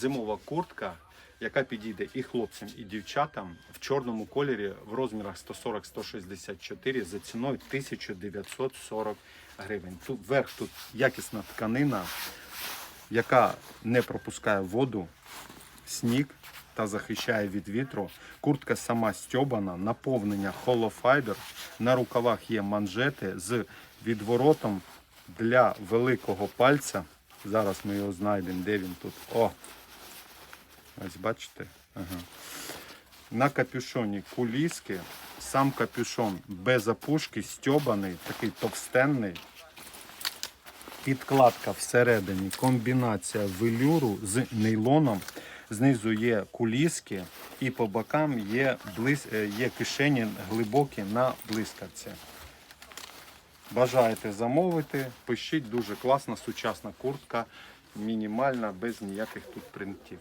Зимова куртка, яка підійде і хлопцям, і дівчатам в чорному кольорі в розмірах 140-164 за ціною 1940 гривень. Тут верх тут якісна тканина, яка не пропускає воду, сніг та захищає від вітру. Куртка сама стьобана, наповнення холофайбер. На рукавах є манжети з відворотом для великого пальця. Зараз ми його знайдемо, де він тут. О! Ось бачите? Ага. На капюшоні куліски. Сам капюшон без опушки, стьобаний, такий товстенний. Підкладка всередині, комбінація велюру з нейлоном. Знизу є куліски і по бокам є, блис... е, є кишені глибокі на блискавці. Бажаєте замовити, пишіть дуже класна сучасна куртка, мінімальна, без ніяких тут принтів.